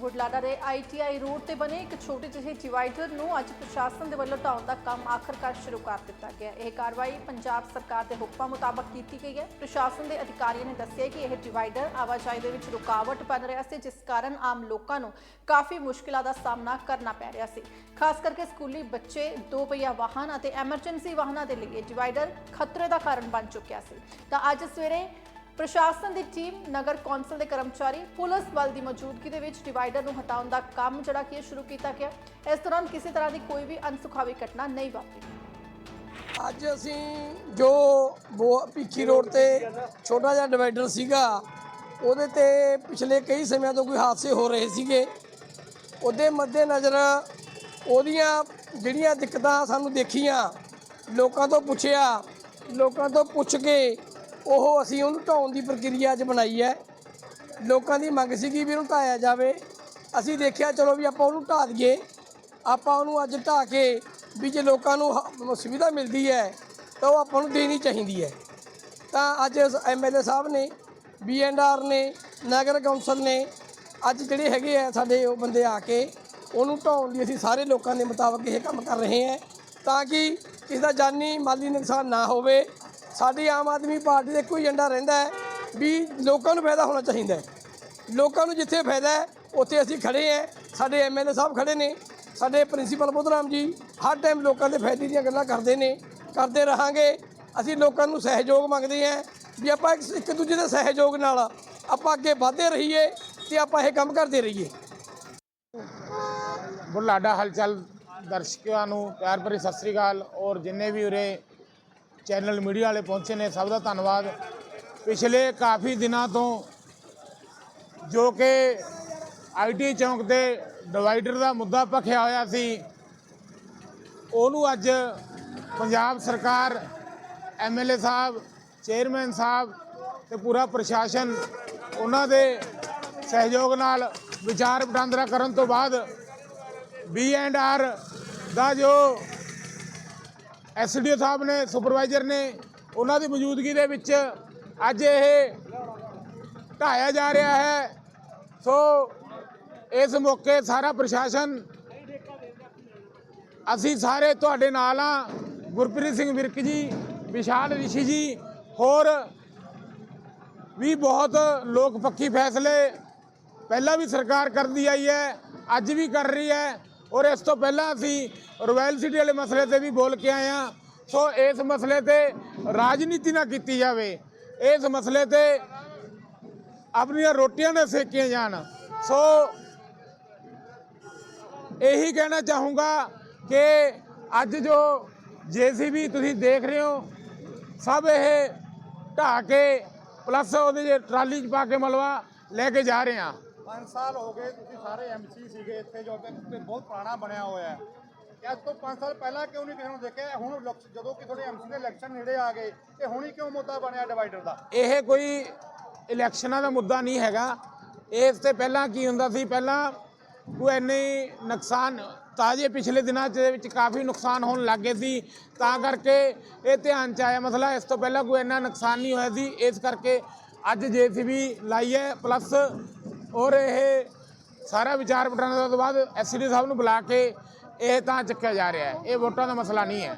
ਬੁਢਲਾਡਾ ਦੇ ITI road ਤੇ ਬਣੇ ਇੱਕ ਛੋਟੇ ਜਿਹੇ ਡਿਵਾਈਡਰ ਨੂੰ ਅੱਜ ਪ੍ਰਸ਼ਾਸਨ ਦੇ ਵੱਲੋਂ ਢਾਉਣ ਦਾ ਕੰਮ ਆਖਰਕਾਰ ਸ਼ੁਰੂ ਕਰ ਦਿੱਤਾ ਗਿਆ ਇਹ ਕਾਰਵਾਈ ਪੰਜਾਬ ਸਰਕਾਰ ਦੇ ਹੁਕਮਾਂ ਮੁਤਾਬਕ ਕੀਤੀ ਗਈ ਹੈ। ਪ੍ਰਸ਼ਾਸਨ ਦੇ ਅਧਿਕਾਰੀਆਂ ਨੇ ਦੱਸਿਆ ਕਿ ਇਹ ਡਿਵਾਈਡਰ ਆਵਾਜਾਈ ਦੇ ਵਿੱਚ ਰੁਕਾਵਟ ਬਣ ਰਿਹਾ ਸੀ, ਜਿਸ ਕਾਰਨ ਆਮ ਲੋਕਾਂ ਨੂੰ ਕਾਫੀ ਮੁਸ਼ਕਿਲਾਂ ਦਾ ਸਾਹਮਣਾ ਕਰਨਾ ਪੈ ਰਿਹਾ ਸੀ। ਖਾਸ ਕਰਕੇ ਸਕੂਲੀ ਬੱਚੇ ਦੋ ਪਹੀਆ ਵਾਹਨ ਅਤੇ ਐਮਰਜੈਂਸੀ ਵਾਹਨਾਂ ਦੇ ਲਈ ਇਹ ਡਿਵਾਈਡਰ ਖਤਰੇ ਦਾ ਕਾਰਨ ਬਣ ਚੁੱਕਿਆ ਸੀ। ਤਾਂ ਅੱਜ ਸਵੇਰੇ ਪ੍ਰਸ਼ਾਸਨ ਦੀ ਟੀਮ, ਨਗਰ ਕੌਂਸਲ ਦੇ ਕਰਮਚਾਰੀ, ਪੁਲਿਸ ਬਲ ਦੀ ਮੌਜੂਦਗੀ ਦੇ ਵਿੱਚ ਡਿਵਾਈਡਰ ਨੂੰ ਹਟਾਉਣ ਦਾ ਕੰਮ ਜਿਹੜਾ ਕਿ ਸ਼ੁਰੂ ਕੀਤਾ ਗਿਆ। ਇਸ ਦੌਰਾਨ ਕਿਸੇ ਤਰ੍ਹਾਂ ਦੀ ਕੋਈ ਵੀ ਅਨਸੁਖਾਵੀ ਘਟਨਾ ਨਹੀਂ ਵਾਪਰੀ। ਅੱਜ ਅਸੀਂ ਜੋ ਬੋ- ਭਿੱਖੀ ਰੋਡ ਤੇ ਛੋਟਾ ਜਿਹਾ ਡਿਵਾਈਡਰ ਸੀਗਾ, ਉਹਦੇ ਤੇ ਪਿਛਲੇ ਕਈ ਸਮਿਆਂ ਤੋਂ ਕੋਈ ਹਾਦਸੇ ਹੋ ਰਹੇ ਸੀਗੇ। ਉਹਦੇ ਮੱਦੇਨਜ਼ਰ ਉਹਦੀਆਂ ਜਿਹੜੀਆਂ ਦਿੱਕਤਾਂ ਸਾਨੂੰ ਦੇਖੀਆਂ, ਲੋਕਾਂ ਤੋਂ ਪੁੱਛਿਆ, ਲੋਕਾਂ ਤੋਂ ਪੁੱਛ ਕੇ ਉਹ ਅਸੀਂ ਉਹਨੂੰ ਢਾਉਣ ਦੀ ਪ੍ਰਕਿਰਿਆ 'ਚ ਬਣਾਈ ਹੈ। ਲੋਕਾਂ ਦੀ ਮੰਗ ਸੀਗੀ ਵੀ ਉਹਨੂੰ ਢਾਇਆ ਜਾਵੇ। ਅਸੀਂ ਦੇਖਿਆ ਚਲੋ ਵੀ ਆਪਾਂ ਉਹਨੂੰ ਢਾ ਦਈਏ। ਆਪਾਂ ਉਹਨੂੰ ਅੱਜ ਢਾ ਕੇ ਵੀ ਜੇ ਲੋਕਾਂ ਨੂੰ ਹ- ਸੁਵਿਧਾ ਮਿਲਦੀ ਹੈ, ਤਾਂ ਉਹ ਆਪਾਂ ਨੂੰ ਦੇਣੀ ਚਾਹੀਦੀ ਹੈ। ਤਾਂ ਅੱਜ ਐਮਐਲਏ ਸਾਹਿਬ ਨੇ ਬੀਐਨਆਰ ਨੇ, ਨਗਰ ਕੌਂਸਲ ਨੇ ਅੱਜ ਜਿਹੜੇ ਹੈਗੇ ਆ ਸਾਡੇ ਉਹ ਬੰਦੇ ਆ ਕੇ ਉਹਨੂੰ ਢਾਉਣ ਲਈ ਅਸੀਂ ਸਾਰੇ ਲੋਕਾਂ ਦੇ ਮੁਤਾਬਕ ਇਹ ਕੰਮ ਕਰ ਰਹੇ ਹਾਂ। ਤਾਂ ਕਿ ਕਿਸੇ ਦਾ ਜਾਨੀ ਮਾਲੀ ਨੁਕਸਾਨ ਨਾ ਹੋਵੇ। ਸਾਡੀ ਆਮ ਆਦਮੀ ਪਾਰਟੀ ਦਾ ਇੱਕੋ ਹੀ ਏਜੰਡਾ ਰਹਿੰਦਾ ਹੈ ਵੀ ਲੋਕਾਂ ਨੂੰ ਫਾਇਦਾ ਹੋਣਾ ਚਾਹੀਦਾ ਹੈ। ਲੋਕਾਂ ਨੂੰ ਜਿੱਥੇ ਫਾਇਦਾ ਹੈ, ਉੱਥੇ ਅਸੀਂ ਖੜੇ ਹਾਂ। ਸਾਡੇ ਐਮਐਲਏ ਸਾਹਿਬ ਖੜੇ ਨੇ, ਸਾਡੇ ਪ੍ਰਿੰਸੀਪਲ ਬੁੱਧਰਾਮ ਜੀ ਹਰ ਟਾਈਮ ਲੋਕਾਂ ਦੇ ਫਾਇਦੇ ਦੀਆਂ ਗੱਲਾਂ ਕਰਦੇ ਨੇ, ਕਰਦੇ ਰਹਾਂਗੇ। ਅਸੀਂ ਲੋਕਾਂ ਨੂੰ ਸਹਿਯੋਗ ਮੰਗਦੇ ਹਾਂ ਵੀ ਆਪਾਂ ਇੱਕ ਦੂਜੇ ਦੇ ਸਹਿਯੋਗ ਨਾਲ ਆਪਾਂ ਅੱਗੇ ਵਧਦੇ ਰਹੀਏ ਤੇ ਆਪਾਂ ਇਹ ਕੰਮ ਕਰਦੇ ਰਹੀਏ। ਬੁਲਾਡਾ ਹਲਚਲ ਦਰਸ਼ਕਾਂ ਨੂੰ ਪਿਆਰ ਭਰੀ ਸਤਿ ਸ੍ਰੀ ਅਕਾਲ। ਔਰ ਜਿੰਨੇ ਵੀ ਉਰੇ ਚੈਨਲ ਮੀਡੀਆ ਵਾਲੇ ਪਹੁੰਚੇ ਨੇ, ਸਭ ਦਾ ਧੰਨਵਾਦ। ਪਿਛਲੇ ਕਾਫੀ ਦਿਨਾਂ ਤੋਂ ਜੋ ਕਿ ਆਈਟੀ ਚੌਂਕ ਤੇ ਡਿਵਾਈਡਰ ਦਾ ਮੁੱਦਾ ਭਖਿਆ ਹੋਇਆ ਸੀ, ਉਹਨੂੰ ਅੱਜ ਪੰਜਾਬ ਸਰਕਾਰ ਐਮਐਲਏ ਸਾਹਿਬ, ਚੇਅਰਮੈਨ ਸਾਹਿਬ ਤੇ ਪੂਰਾ ਪ੍ਰਸ਼ਾਸਨ ਉਹਨਾਂ ਦੇ ਸਹਿਯੋਗ ਨਾਲ ਵਿਚਾਰ ਵਟਾਂਦਰਾ ਕਰਨ ਤੋਂ ਬਾਅਦ ਬੀ ਐਂਡ ਆਰ ਦਾ ਜੋ ਐਸਡੀਓ ਸਾਹਿਬ ਨੇ, ਸੁਪਰਵਾਈਜ਼ਰ ਨੇ ਉਹਨਾਂ ਦੀ ਮੌਜੂਦਗੀ ਦੇ ਵਿੱਚ ਅੱਜ ਇਹ ਢਾਇਆ ਜਾ ਰਿਹਾ ਹੈ। ਸੋ ਇਸ ਮੌਕੇ ਸਾਰਾ ਪ੍ਰਸ਼ਾਸਨ, ਅਸੀਂ ਸਾਰੇ ਤੁਹਾਡੇ ਨਾਲ ਆ ਗੁਰਪ੍ਰੀਤ ਸਿੰਘ ਵਿਰਕ ਜੀ, ਵਿਸ਼ਾਲ ਰਿਸ਼ੀ ਜੀ, ਹੋਰ ਵੀ ਬਹੁਤ ਲੋਕ ਪੱਖੀ ਫੈਸਲੇ। ਪਹਿਲਾਂ ਵੀ ਸਰਕਾਰ ਕਰਦੀ ਆਈ ਹੈ, ਅੱਜ ਵੀ ਕਰ ਰਹੀ ਹੈ। ਔਰ ਇਸ ਤੋਂ ਪਹਿਲਾਂ ਅਸੀਂ ਰੋਇਲ ਸਿਟੀ ਵਾਲੇ ਮਸਲੇ ਤੇ ਵੀ ਬੋਲ ਕੇ ਆਏ ਹਾਂ। ਸੋ ਇਸ ਮਸਲੇ ਤੇ ਰਾਜਨੀਤੀ ਨਾ ਕੀਤੀ ਜਾਵੇ। ਇਸ ਮਸਲੇ ਤੇ ਆਪਣੀਆਂ ਰੋਟੀਆਂ ਨਾ ਸੇਕੀਆਂ ਜਾਣ। ਸੋ ਇਹੀ ਕਹਿਣਾ ਚਾਹੂੰਗਾ ਕਿ ਅੱਜ ਜੋ ਜੀਸੀਬੀ ਤੁਸੀਂ ਦੇਖ ਰਹੇ ਹੋ, ਸਭ ਇਹ ਢਾਹ ਕੇ ਪਲੱਸ ਉਹਦੇ ਜੇ ਟਰਾਲੀ 'ਚ ਪਾ ਕੇ ਮਲਵਾ ਲੈ ਕੇ ਜਾ ਰਹੇ ਆ 5 ਸਾਲ ਹੋ ਗਏ ਤੁਸੀਂ ਸਾਰੇ ਐਮਸੀ ਸੀਗੇ ਇੱਥੇ ਜੋ ਕਿ ਤੇ ਬਹੁਤ ਪੁਰਾਣਾ ਬਣਿਆ ਹੋਇਆ ਹੈ। ਕਿ ਅੱਜ ਤੋਂ 5 ਸਾਲ ਪਹਿਲਾਂ ਕਿਉਂ ਨਹੀਂ ਕਿਸੇ ਨੂੰ ਦੇਖਿਆ? ਹੁਣ ਇਲੈਕਸ਼- ਜਦੋਂ ਕਿ ਤੁਹਾਡੇ ਐਮਸੀ ਦੇ ਇਲੈਕਸ਼ਨ ਨੇੜੇ ਆ ਗਏ, ਤੇ ਹੁਣ ਹੀ ਕਿਉਂ ਮੁੱਦਾ ਬਣਿਆ ਡਿਵਾਈਡਰ ਦਾ? ਇਹ ਕੋਈ ਇਲੈਕਸ਼ਨਾਂ ਦਾ ਮੁੱਦਾ ਨਹੀਂ ਹੈਗਾ। ਇਸ ਤੇ ਪਹਿਲਾਂ ਕੀ ਹੁੰਦਾ ਸੀ? ਪਹਿਲਾਂ ਕੋਈ ਇੰਨੇ ਨੁਕਸਾਨ, ਤਾਜੇ ਪਿਛਲੇ ਦਿਨਾਂ 'ਚ ਦੇ ਵਿੱਚ ਕਾਫੀ ਨੁਕਸਾਨ ਹੋਣ ਲੱਗੇ ਸੀ। ਤਾਂ ਕਰਕੇ ਇਹ ਧਿਆਨ 'ਚ ਆਇਆ, ਮਸਲਾ ਇਸ ਤੋਂ ਪਹਿਲਾਂ ਕੋਈ ਇੰਨਾ ਨੁਕਸਾਨ ਨਹੀਂ ਹੋਇਆ ਸੀ। ਇਸ ਕਰਕੇ ਅੱਜ ਜੇਸੀਬੀ ਲਾਈ ਹੈ ਪਲੱਸ ਔਰ ਇਹ ਸਾਰਾ ਵਿਚਾਰ ਵਟਾਂਦਰਾ ਤੋਂ ਬਾਅਦ ਐਸਡੀ ਸਾਹਿਬ ਨੂੰ ਬੁਲਾ ਕੇ ਇਹ ਤਾਂ ਚੱਕਿਆ ਜਾ ਰਿਹਾ ਹੈ। ਇਹ ਵੋਟਾਂ ਦਾ ਮਸਲਾ ਨਹੀਂ ਹੈ।